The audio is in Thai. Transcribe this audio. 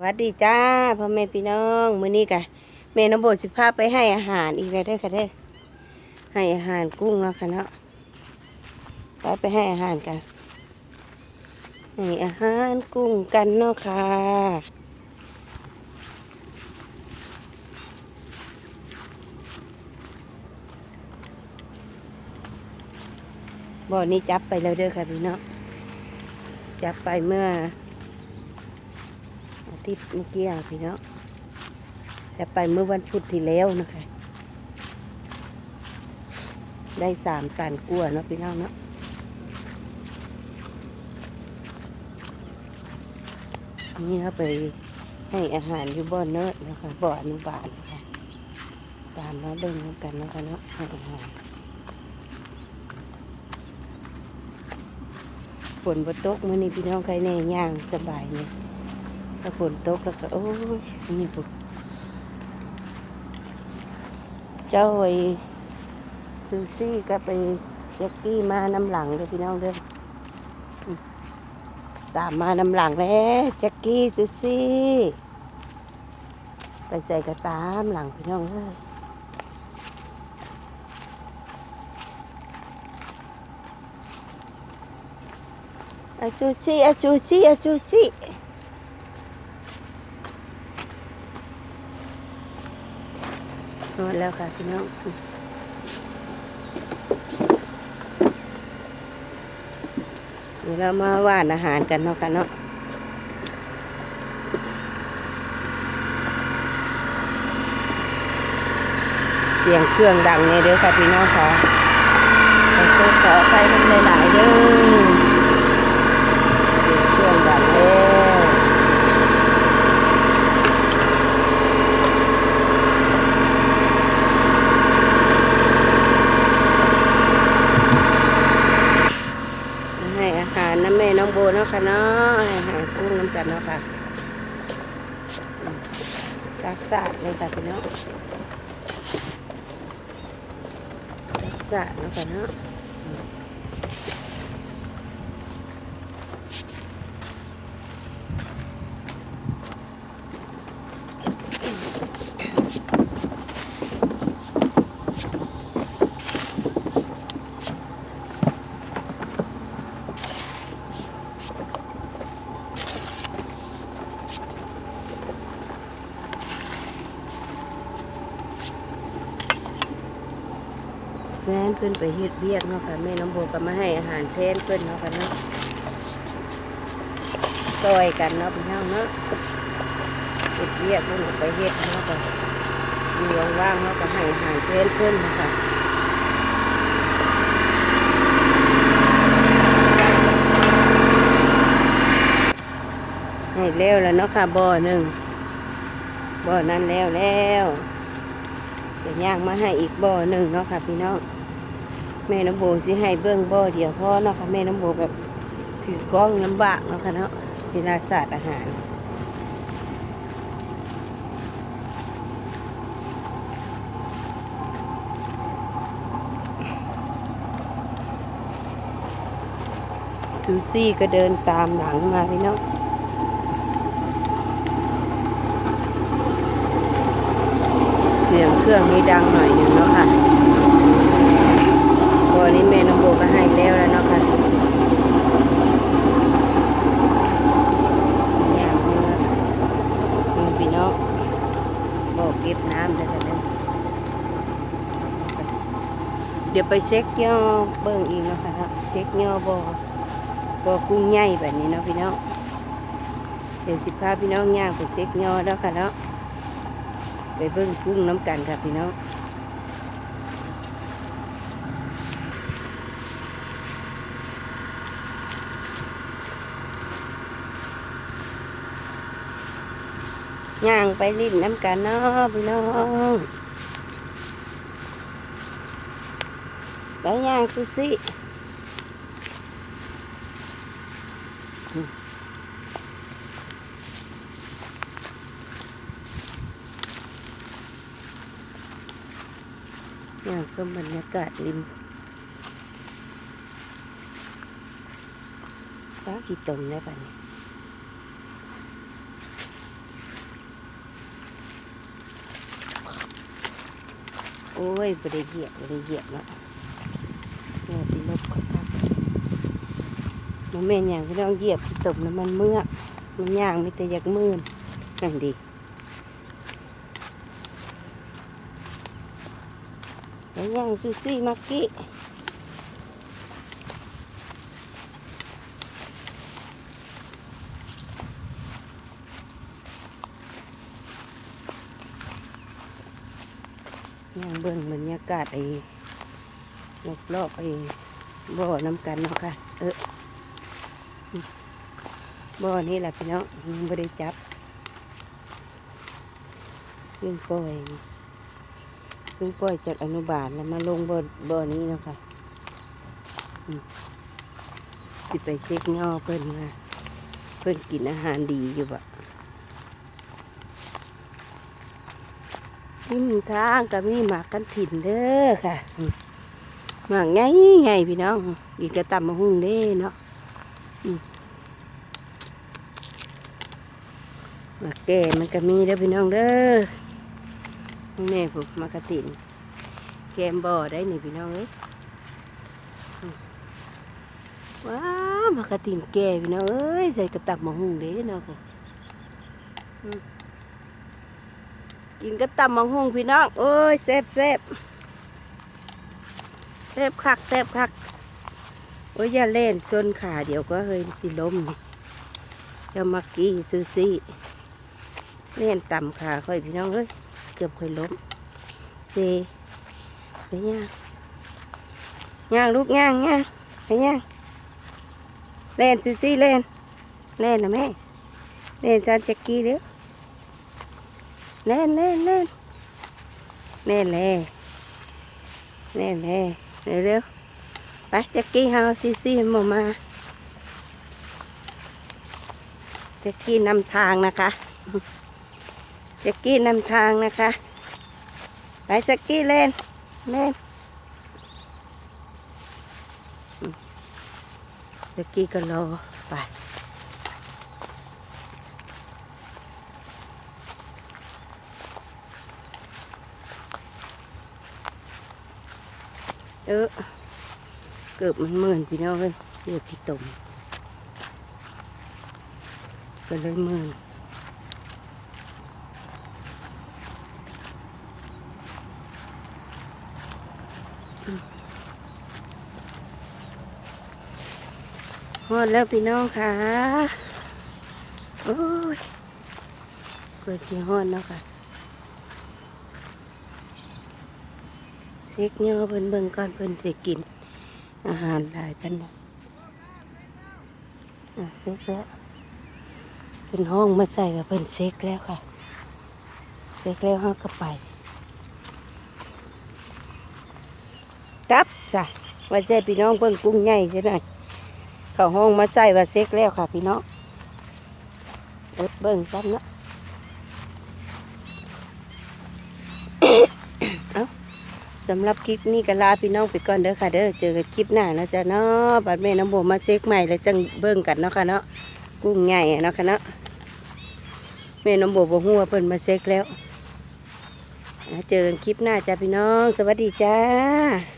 สวัสดีจ้าพ่อแม่พี่น้องมื้อนี้กะแม่น้ำโบสิพาไปให้อาหารอีกแล้วเด้อค่ะเด้อให้อาหารกุ้งเนาะค่ะเนาะไปไปให้อาหารกันให้อาหารกุ้งกันเนาะค่ะบ่อนี้จับไปแล้วเด้อค่ะพี่น้องจับไปเมื่อ ทิตย์เมื่อกี้อะพี่เนาะแต่ไปเมื่อวันพุธที่แล้วนะคะ ได้สามตันกลัวเนาะพี่น้องเนาะนี่เขาไปให้อาหารอยู่บ่อนเนิร์ดนะคะบ่ออนุบาลนะคะตามมาเบิ่งกันนะคะเนาะให้อาหารฝนบนตกมื่อนี้พี่น้องใครแน่ย่างสบายเนี่ย ถ้าฝนตกแล้วก็โอ้ยนี่ปุ๊เจ้าไอ้ซูซี่ก็ไปแจ็กกี้มานำหลังเลยพี่น้องเด้อตามมานำหลังแล้วแจ็กกี้ซูซี่ไปใส่กระตามหลังพี่น้องเลยอาซูซี่อาซูซี่อาซูซี่ นอนแล้วค่ะพี่น้องเดี๋ยวเรามาว่านอาหารกันเนาะค่ะเนาะเสียงเครื่องดังเนี่ยเด้อค่ะพี่น้องค่ะขอขออภัยมันหลายๆเด้อเสียงเครื่องดังแล้วให้อาหารน้ำแม่น้องโบเนาะค่ะเนาะให้อาหาร กันเนาะค่ะรักษาเลยค่ะพี่น้องรักษาเนาะค่ะเนาะ แฟนเพิ่อนไปเฮ็ดเวียกเนาะค่ะแม่น้องโบก็มาให้อาหารแทนเพิ่อนเนาะค่ะเนาะซอยกันเนาะพี่น้องเนาะเฮ็ดเวียกเพิ่นไปเฮ็ดเนาะค่ะมีว่างๆเนาะก็ให้อาหารแทนเพิ่นเนาะค่ะให้แล้วแล้วเนาะค่ะบ่อหนึ่งบ่อนั้นแล้วแล้วเดี๋ยวย่างมาให้อีกบ่อหนึ่งเนาะค่ะพี่น้อง แม่น้ำโบสิให้เบิ้งบ่อเดียวพอเนาะค่ะแม่น้ำโบแบบถือกล้องลำบากเนาะค่ะเนาะเวลาศาสาดอาหารทูซี่ก็เดินตามหลังมาพี่น้องเสียงเครื่องนี้ดังหน่อยหนึ่งเนาะค่ะ ตัวนี้แม่น้องโบก็ให้แล้วแล้วเนาะค่ะย่างเนื้อมีพี่น้องโบเก็บน้ำเลยกันเด้อเดี๋ยวไปเช็คย่อเบิ่งอีกเนาะค่ะเช็คย่อบ่อบ่อกุ้งใหญ่แบบนี้เนาะพี่น้องเดี๋ยวสิพาพี่น้องย่างไปเช็คย่อแล้วค่ะเนาะไปเบิ่งกุ้งน้ำกันค่ะพี่น้อง ย่างไปลิ้นน้ำกันเนาะพี่น้องไปย่างซูซี่ย่างชมบรรยากาศริมฟ้าที่ตรงแล้ป่ะเนี่ย โอ้ยบ่ได้เหยียบบ่ได้เหยียบเนาะแม่สิลบก่อนครับมันแม่นอย่างพี่ต้องเหยียบที่ตบน้ำมันเมื่อมันย่างไม่แต่อยากมื่นนั่นดีแล้วย่างซูซี่มักกี้ ย่างเบิ่งบรรยากาศไอ้รอบๆไอ้บ่อน้ำกันเนาะค่ะ เออบ่อนี่แหละพี่น้องยังไม่ได้จับเพิ่งปล่อยเพิ่งปล่อยจากอนุบาลแล้วมาลงบ่อบ่อนี้เนาะค่ะสิไปเช็คงอเพิ่นมาเพิ่นกินอาหารดีอยู่บะ ริมทางก็มีหมากกันถิ่นเด้อค่ะหมากไงไงพี่น้องอีกกระตำมาหุ่งเด้เนาะมากแก่มันก็มีเด้อพี่น้องเด้อแม่ผมมากระตินแกมบ่อได้นี่พี่น้องเอ้ยว้ามากระตินแก่พี่น้องเอ้ยใส่กระตับมะฮุ่งเด้เนาะผม กินกระตับหมะฮุ่งพี่น้องโอ้ยแซ่บแซ่บแซ่บคักแซ่บคักโอ้ยอย่าเล่นชนขาเดี๋ยวก็เฮ้ยสิล้มจ้ามักกี้ซูซี่เล่นต่ำขาค่อยพี่น้องเอ้ยเกือบค่อยล้มเซไปย่างย่างลูกย่างย่างไปย่างเล่นซูซี่เล่นเล่นนะแม่เล่นจานจักกี้เร็ว เล่นเล่นเล่นเล่นเลยเล่นเลยเร็วไปจักกี้เฮาซีซีมันบ่มาจักกี้นำทางนะคะจ็กกี้นำทางนะคะ ไปจ็กกี้เล่นเล่นจ็กกี้ก็รอไป เออเกือบมันเหมือนพี่น้องเลยเกือบพี่ตมก็เลยเหมือนฮอดแล้วพี่น้องค่ะ โอ้ยเกิดสีฮอดเนาะค่ะ เซ็กเนาะเพิ่นเบิ่งก่อนเพิ่นสิกิน อาหารหลายกันนะอะเซ็กแล้วเป็นห้องมาใส่ว่าเพิ่นเซ็กแล้วค่ะเซ็กแล้วห้าก็ไปกลับจ้ะว่าใจพี่น้องเบิ่งกุ้งใหญ่ใช่ไหมเข้าห้องมาใส่ว่าเซ็กแล้วค่ะพี่น้องเอิดเบิ่งซ้ำเนาะ เอา สำหรับคลิปนี้ก็ลาพี่น้องไปก่อนเด้อค่ะเด้อเจอกันคลิปหน้านะจ๊ะเนาะบัดแม่น้ำโบมาเช็คใหม่แล้วจังเบิ่งกันเนาะค่ะเนาะกุ้งใหญ่เนาะค่ะเนาะแม่น้ำโบบอกหัวเพิ่นมาเช็คแล้วเจอกันคลิปหน้าจ้ะพี่น้อง สวัสดีจ้า